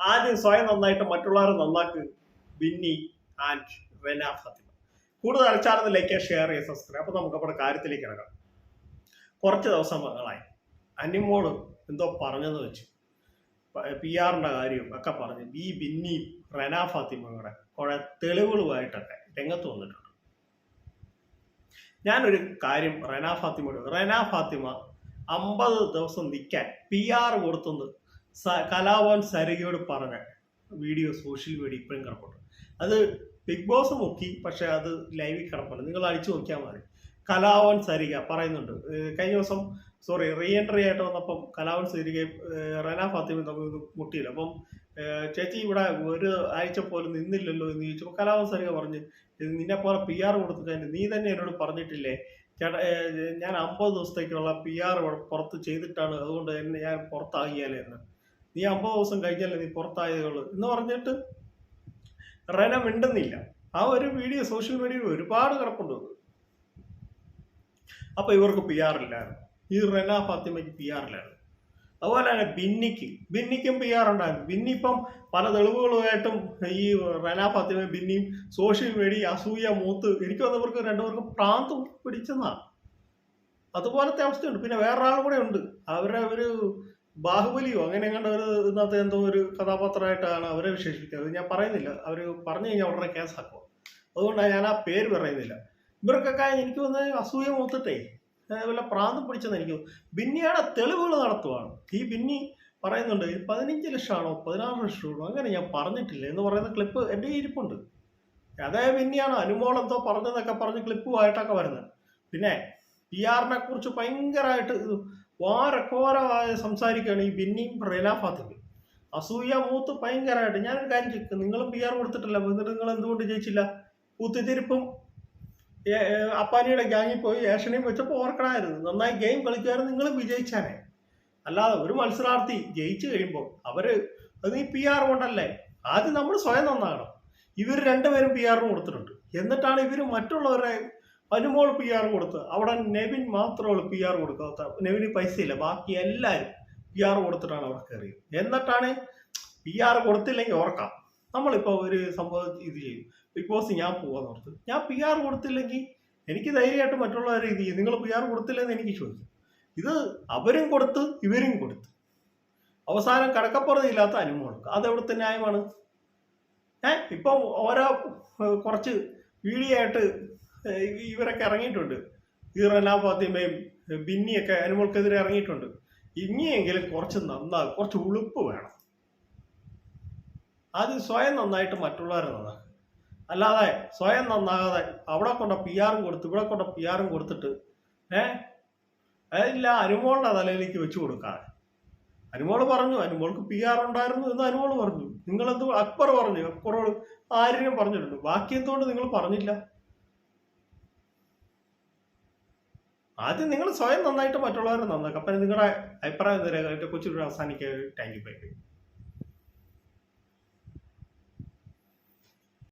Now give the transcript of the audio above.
ആദ്യം സ്വയം നന്നായിട്ട് മറ്റുള്ളവരെ നന്നാക്ക്. ബിന്നി ആൻഡ് റെന ഫാത്തിമ. കൂടുതൽ അരച്ചാർന്ന് ലൈക്ക് ഷെയർ ചെയ്യുക സബ്സ്ക്രൈബ് അപ്പൊ നമുക്ക് നമ്മുടെ കാര്യത്തിലേക്ക് ഇറങ്ങാം കുറച്ച് ദിവസങ്ങളായി അനിമോൾ എന്തോ പറഞ്ഞെന്ന് വെച്ച്. പി ആറിന്റെ കാര്യവും ഒക്കെ പറഞ്ഞ് ഈ ബിന്നിയും റെന ഫാത്തിമയുടെ കുറെ തെളിവുകളുമായിട്ടൊക്കെ രംഗത്ത് വന്നിട്ടുണ്ട്. ഞാനൊരു കാര്യം റെന ഫാത്തിമയുടെ റെന ഫാത്തിമ അമ്പത് ദിവസം നിൽക്കാൻ പി ആർ കൊടുത്തെന്ന് സ- കലാഭവൻ സരികയോട് പറഞ്ഞ വീഡിയോ സോഷ്യൽ മീഡിയ ഇപ്പോഴും കിടപ്പുണ്ട്. അത് ബിഗ് ബോസ് നോക്കി പക്ഷെ അത് ലൈവിൽ കിടപ്പുണ്ട്. നിങ്ങൾ അടിച്ചു നോക്കിയാൽ മതി. കലാവൻ സരിക പറയുന്നുണ്ട്. കഴിഞ്ഞ ദിവസം സോറി റീ എൻട്രി ആയിട്ട് വന്നപ്പം കലാവൻ സരികയും റന ഫാത്തിമ തമ്മിൽ മുട്ടിയില്ല. അപ്പം ചേച്ചി ഇവിടെ ഒരു ആഴ്ച പോലും നിന്നില്ലല്ലോ എന്ന് ചോദിച്ചപ്പോൾ കലാവൻ സരിക പറഞ്ഞ് നിന്നെ പോലെ പി ആർ കൊടുത്തിട്ട് നീ തന്നെ എന്നോട് പറഞ്ഞിട്ടില്ലേ? ചേട്ടാ ഞാൻ അമ്പത് ദിവസത്തേക്കുള്ള പി ആർ പുറത്ത് ചെയ്തിട്ടാണ്. അതുകൊണ്ട് എന്നെ ഞാൻ പുറത്താകിയാലേ എന്ന്. നീ അമ്പത് ദിവസം കഴിഞ്ഞല്ലേ നീ പുറത്തായതുള്ളൂ എന്ന് പറഞ്ഞിട്ട് റെന മിണ്ടുന്നില്ല. ആ ഒരു വീഡിയോ സോഷ്യൽ മീഡിയയിൽ ഒരുപാട് കിടപ്പുണ്ട്. അപ്പൊ ഇവർക്ക് പി ആർ ഇല്ലായിരുന്നു. ഈ റെന ഫാത്തിമയ്ക്ക് പി ആർ ഇല്ലായിരുന്നു. അതുപോലെ തന്നെ ബിന്നിക്ക്. ബിന്നിക്കും പി ആർ ഉണ്ടായിരുന്നു. ബിന്നി ഇപ്പം പല തെളിവുകളുമായിട്ടും ഈ റെന ഫാത്തിമ ബിന്നിയും സോഷ്യൽ മീഡിയ അസൂയ മൂത്ത് എനിക്ക് വന്നവർക്ക് രണ്ടുപേർക്കും പ്രാന്ത് പിടിച്ചെന്നാണ്. അതുപോലത്തെ അവസ്ഥയുണ്ട്. പിന്നെ വേറൊരാളും കൂടെ ഉണ്ട്. അവരെ ഒരു ബാഹുബലിയോ? അങ്ങനെ എങ്ങാണ്ട് ഒരു ഇന്നത്തെ എന്തോ ഒരു കഥാപാത്രമായിട്ടാണ് അവരെ വിശേഷിപ്പിക്കുന്നത്. ഞാൻ പറയുന്നില്ല. അവർ പറഞ്ഞു കഴിഞ്ഞാൽ ഉടനെ കേസാക്കും. അതുകൊണ്ടാണ് ഞാൻ ആ പേര് പറയുന്നില്ല. ഇവർക്കൊക്കെ എനിക്ക് വന്ന് അസൂയ മൂത്തിട്ടേ. വല്ല പ്രാന്തം പിടിച്ചെന്ന് എനിക്ക്. ബിന്നിയുടെ തെളിവുകൾ നടത്തുവാണ്. ഈ ബിന്നി പറയുന്നുണ്ട് പതിനഞ്ച് ലക്ഷമാണോ? പതിനാറ് ലക്ഷമാണോ? അങ്ങനെ ഞാൻ പറഞ്ഞിട്ടില്ല. എന്ന് പറയുന്ന ക്ലിപ്പ് എന്റെ ഇരിപ്പുണ്ട്. അതേ ബിന്നിയാണ് അനുമോളെന്തോ പറഞ്ഞതെന്നൊക്കെ പറഞ്ഞ് ക്ലിപ്പുമായിട്ടൊക്കെ വരുന്നത്. പിന്നെ പി ആറിനെ കുറിച്ച് ഭയങ്കരമായിട്ട് ഇത് വാരക്കോരമായി സംസാരിക്കുകയാണ് ഈ ബിന്നിയും ഫാത്തിമയും അസൂയ മൂത്ത് ഭയങ്കരമായിട്ട്. ഞാനൊരു കാര്യം ചോദിക്കും. നിങ്ങളും പി ആർ കൊടുത്തിട്ടില്ല? എന്നിട്ട് നിങ്ങൾ എന്തുകൊണ്ട് ജയിച്ചില്ല? കുത്തിത്തിരിപ്പും അപ്പാനിയുടെ ഗ്യാങ്ങിൽ പോയി ഏഷനെയും വെച്ചപ്പോൾ ഓർക്കണമായിരുന്നു. നന്നായി ഗെയിം കളിക്കുമായിരുന്നു നിങ്ങൾ വിജയിച്ചാനെ. അല്ലാതെ ഒരു മത്സരാർത്ഥി ജയിച്ചു കഴിയുമ്പോൾ അവർ അത് ഈ പി ആർ കൊണ്ടല്ലേ? ആദ്യം നമ്മൾ സ്വയം നന്നാകണം. ഇവർ രണ്ടുപേരും പി ആറിന് കൊടുത്തിട്ടുണ്ട്. എന്നിട്ടാണ് ഇവർ മറ്റുള്ളവരെ അനുമോൾ പി ആർ കൊടുത്ത്. അവിടെ നെവിൻ മാത്രമുള്ളൂ പി ആർ കൊടുക്കാത്ത നെവിന് പൈസയില്ല. ബാക്കി എല്ലാവരും പി ആർ കൊടുത്തിട്ടാണ് അവിടെ കയറിയത്. എന്നിട്ടാണ് പി ആർ കൊടുത്തില്ലെങ്കിൽ ഓർക്കാം. നമ്മളിപ്പോൾ ഒരു സംഭവം ഇത് ചെയ്യും. ബിഗ് ബോസ് ഞാൻ പോകാന്ന് ഓർത്ത്. ഞാൻ പി ആർ കൊടുത്തില്ലെങ്കിൽ എനിക്ക് ധൈര്യമായിട്ട് മറ്റുള്ളവർ ഇത് ചെയ്യും. നിങ്ങൾ പി ആർ കൊടുത്തില്ലെന്ന് എനിക്ക് ചോദിക്കും. ഇത് അവരും കൊടുത്ത് ഇവരും കൊടുത്ത്. അവസാനം കടക്കപ്പുറതില്ലാത്ത അനുമോൾക്ക്. അതെവിടുത്തെ ന്യായമാണ്? ഏഹ് ഇപ്പം ഓരോ കുറച്ച് വീഡിയോ ആയിട്ട് ഇവരൊക്കെ ഇറങ്ങിയിട്ടുണ്ട്. ഈ ഫാത്തിമയും ബിന്നിയൊക്കെ അനുമോൾക്കെതിരെ ഇറങ്ങിയിട്ടുണ്ട്. ഇനിയെങ്കിലും കുറച്ച് നന്നാകും കുറച്ച് ഉളുപ്പ് വേണം. അത് സ്വയം നന്നായിട്ട് മറ്റുള്ളവരെ നന്നാക്കുക അല്ലാതെ സ്വയം നന്നാകാതെ അവിടെ കൊണ്ട പി ആറും കൊടുത്ത് ഇവിടെ കൊണ്ട പി ആറും കൊടുത്തിട്ട് ഏ അതില്ല അനുമോളുടെ തലയിലേക്ക് വെച്ചു കൊടുക്കാതെ. അനുമോൾ പറഞ്ഞു അനുമോൾക്ക് പി ആർ ഉണ്ടായിരുന്നു എന്ന് അനുമോൾ പറഞ്ഞു. നിങ്ങളെന്ത് അക്ബർ പറഞ്ഞു? അക്ബറോട് ആര്യനും പറഞ്ഞിട്ടുണ്ട്. ബാക്കി എന്തുകൊണ്ട് നിങ്ങൾ പറഞ്ഞില്ല? ആദ്യം നിങ്ങൾ സ്വയം നന്നായിട്ട് മറ്റുള്ളവരെ നന്നാക്കുക. അപ്പം നിങ്ങളുടെ അഭിപ്രായം എന്താ കൊച്ചു അവസാനിക്കാൻ താങ്ക് യു ബൈ